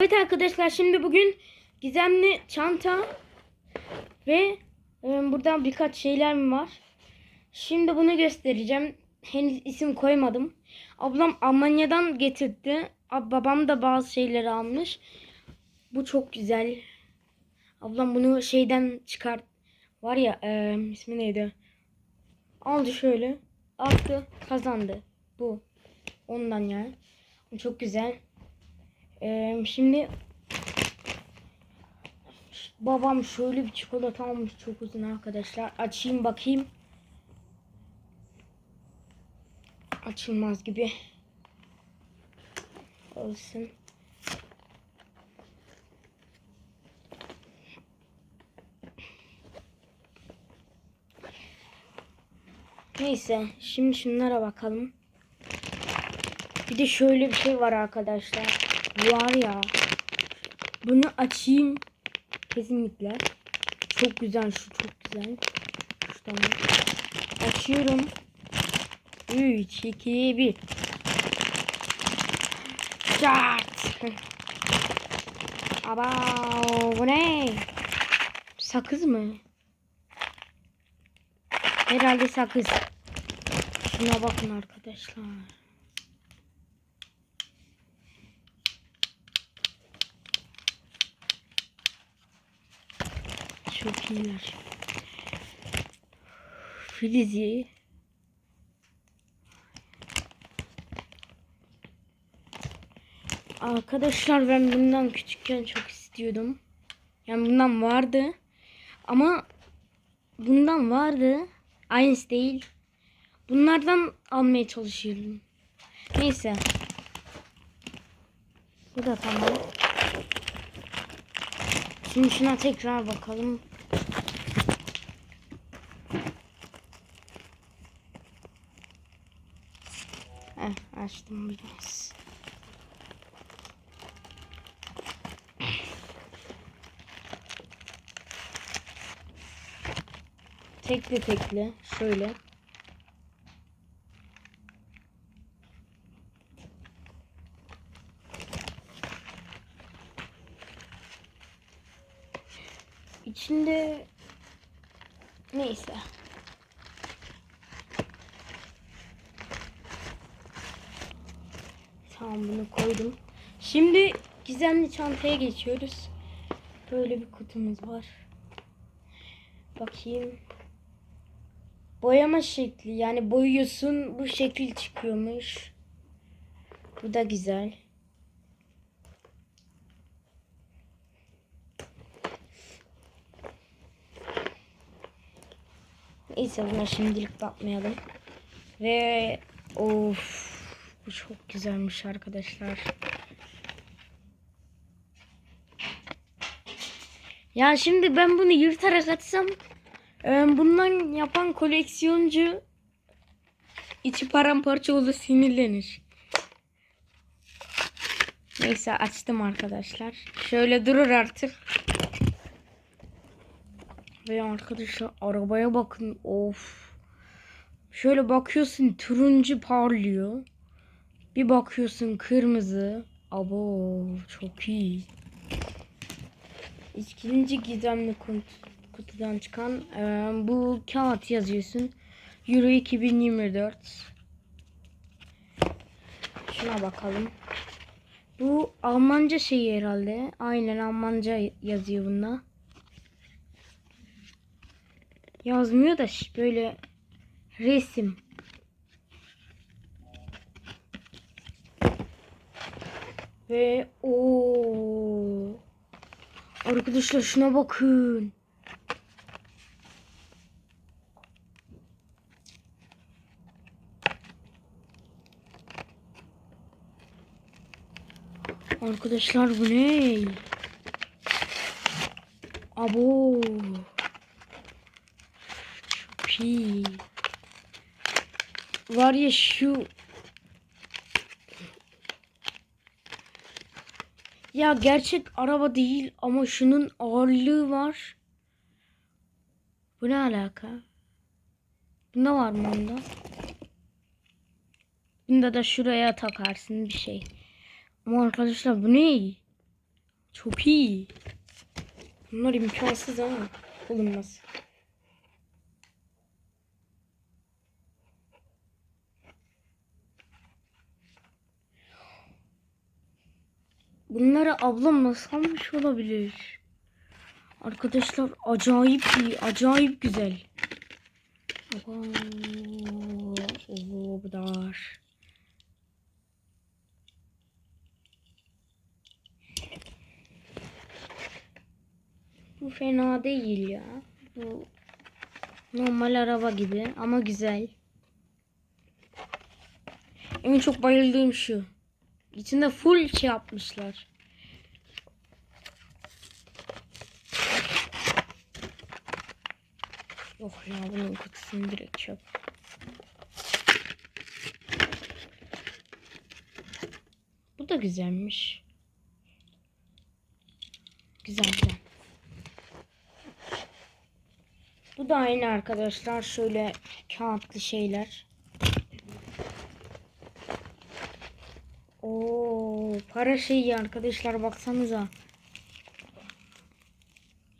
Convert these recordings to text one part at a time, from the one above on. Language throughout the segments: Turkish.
Evet arkadaşlar şimdi bugün gizemli çanta ve e, buradan birkaç şeyler mi var? Şimdi bunu göstereceğim. Henüz isim koymadım. Ablam Almanya'dan getirdi. Ab- Babam da bazı şeyleri almış. Bu çok güzel. Ablam bunu şeyden çıkart. Var ya e, ismi neydi? Aldı şöyle. Attı kazandı. Bu. Ondan yani. Bu çok güzel. Şimdi babam şöyle bir çikolata almış çok uzun arkadaşlar. Açayım bakayım. Açılmaz gibi. Olsun. Neyse şimdi şunlara bakalım. Bir de şöyle bir şey var arkadaşlar. Var ya. Bunu açayım. Kesinlikle. Çok güzel şu çok güzel. Şuradan açıyorum. 3 2 1 Start. Aba bu ne? Sakız mı? Herhalde sakız. Şuna bakın arkadaşlar. Çok iyiler. Filizi. Arkadaşlar ben bundan küçükken çok istiyordum. Yani bundan vardı. Ama bundan vardı. Aynısı değil. Bunlardan almaya çalışıyorum. Neyse. Bu da tamam. Şimdi şuna tekrar bakalım. Açtım biraz. Tekli tekli şöyle. İçinde neyse. Tamam bunu koydum. Şimdi gizemli çantaya geçiyoruz. Böyle bir kutumuz var. Bakayım. Boyama şekli yani boyuyorsun bu şekil çıkıyormuş. Bu da güzel. Neyse buna şimdilik bakmayalım. Ve of bu çok güzelmiş arkadaşlar. Ya şimdi ben bunu yırtarak atsam e, bundan yapan koleksiyoncu içi paramparça olur sinirlenir. Neyse açtım arkadaşlar. Şöyle durur artık. Ve arkadaşlar arabaya bakın. Of. Şöyle bakıyorsun turuncu parlıyor. Bir bakıyorsun kırmızı. Abo çok iyi. İkinci gizemli kut- kutudan çıkan e, bu kağıt yazıyorsun. Euro 2024. Şuna bakalım. Bu Almanca şeyi herhalde. Aynen Almanca yazıyor bunda. Yazmıyor da böyle resim. Ve o Arkadaşlar şuna bakın. Arkadaşlar bu ne? Abo. Çok iyi. Var ya şu Ya gerçek araba değil ama şunun ağırlığı var. Bu ne alaka? Bunda var mı onda? Bunda da şuraya takarsın bir şey. Ama arkadaşlar bu ne? Çok iyi. Bunlar imkansız ama bulunmaz. Bunları ablam nasıl almış olabilir? Arkadaşlar acayip iyi, acayip güzel. Oo, oo, bu da var. Bu fena değil ya. Bu normal araba gibi ama güzel. En çok bayıldığım şu. İçinde full şey yapmışlar. Yok ya bunun kutusunu direkt çöp. Bu da güzelmiş. Güzel güzel. Bu da aynı arkadaşlar. Şöyle kağıtlı şeyler. Oo, para şeyi arkadaşlar baksanıza.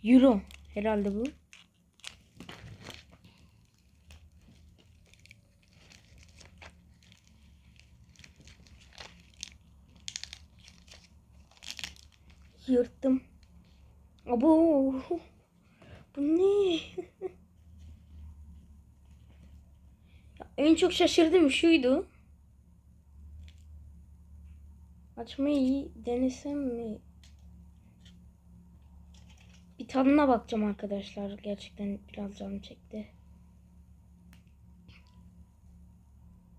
Euro herhalde bu. Yırttım. Abo. Bu ne? En çok şaşırdığım şuydu. Açmayı denesem mi? Bir tadına bakacağım arkadaşlar. Gerçekten biraz canım çekti.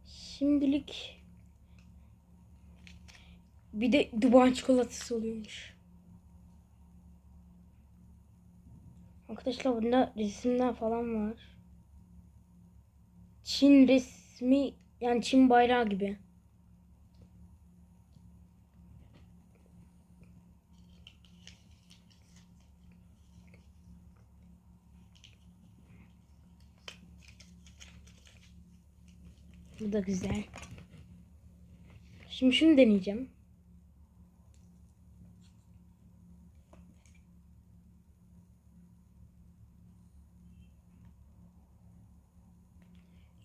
Şimdilik bir de Dubai çikolatası oluyormuş. Arkadaşlar bunda resimler falan var. Çin resmi yani Çin bayrağı gibi. Bu da güzel. Şimdi şunu deneyeceğim.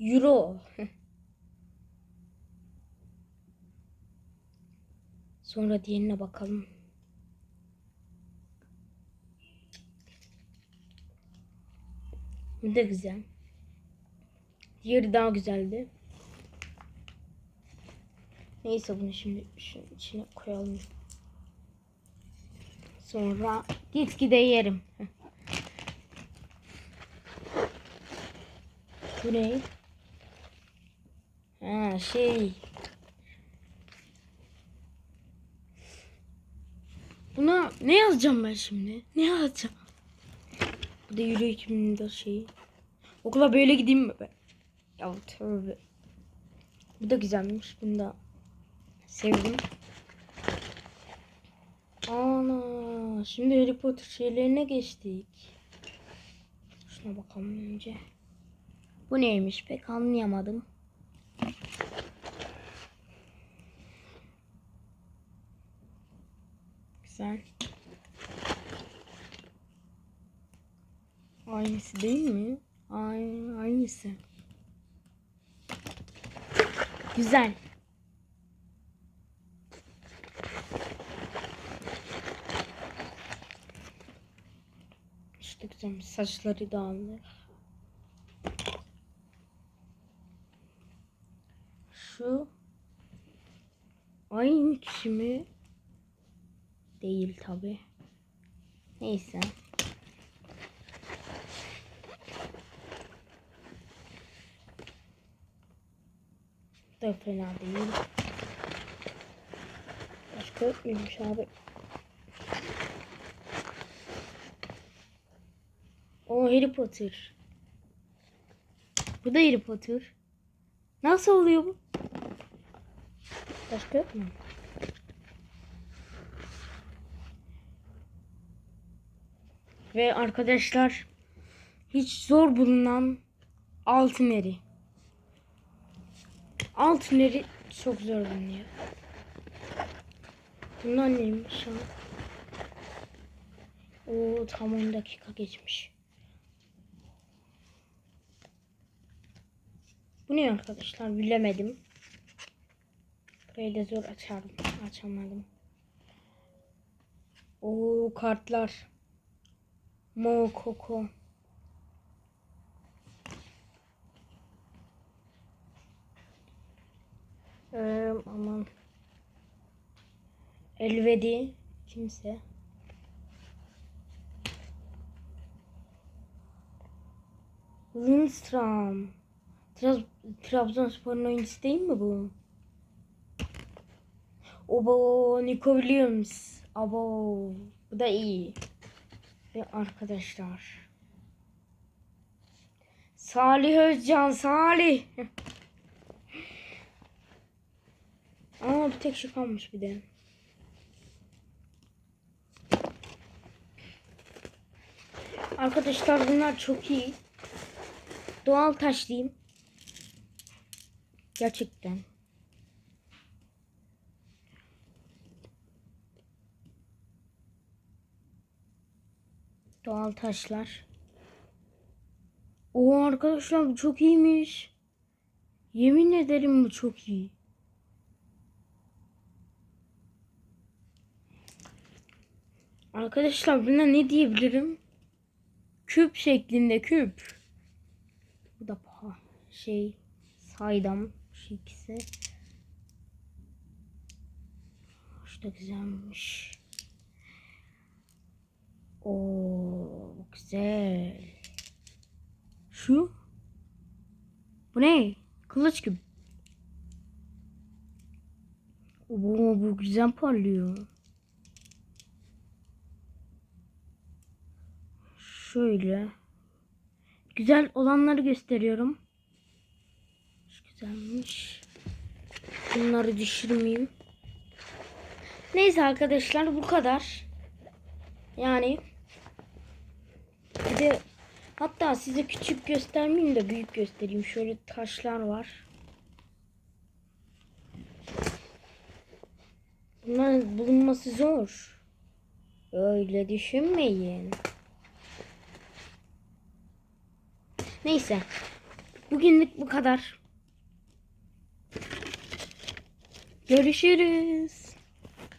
Euro. Sonra diğerine bakalım. Bu da güzel. Diğeri daha güzeldi. Neyse bunu şimdi şunun içine koyalım. Sonra gitgide yerim. Bu ne? Ha şey. Buna ne yazacağım ben şimdi? Ne yazacağım? Bu da yürü kimin de şeyi. Okula böyle gideyim mi ben? Ya tövbe. Bu da güzelmiş. Bunu da sevdim. Ana, şimdi Harry Potter şeylerine geçtik. Şuna bakalım önce. Bu neymiş pek anlayamadım. Güzel. Aynısı değil mi? Aynı, aynısı. Güzel. Güzel saçları dağılır. Şu aynı kişi mi? Değil tabi. Neyse. Da fena değil. Başka yok muymuş abi? O Harry Potter. Bu da Harry Potter. Nasıl oluyor bu? Başka yok mu? Ve arkadaşlar hiç zor bulunan altın eri. Altın eri çok zor bulunuyor. Bunlar neymiş ya? Oo tam 10 dakika geçmiş. Bu ne arkadaşlar bilemedim. Burayı da zor açardım. Açamadım. Oo kartlar. Mo Koko. Ee, aman. Elvedi. Kimse. Lindstrom. Trab Trabzonspor'un oyuncusu değil mi bu? Obo Nico Williams. Abo bu da iyi. Ve arkadaşlar. Salih Özcan Salih. Aa bir tek şu kalmış bir de. Arkadaşlar bunlar çok iyi. Doğal taş diyeyim. Gerçekten. Doğal taşlar. O arkadaşlar bu çok iyiymiş. Yemin ederim bu çok iyi. Arkadaşlar buna ne diyebilirim? Küp şeklinde küp. Bu da paha şey saydam şu ikisi. Da güzelmiş. Oo güzel. Şu? Bu ne? Kılıç gibi. Oo bu güzel parlıyor. Şöyle. Güzel olanları gösteriyorum. Güzelmiş. Bunları düşürmeyeyim. Neyse arkadaşlar bu kadar. Yani bir de hatta size küçük göstermeyeyim de büyük göstereyim. Şöyle taşlar var. Bunların bulunması zor. Öyle düşünmeyin. Neyse. Bugünlük bu kadar. Görüşürüz.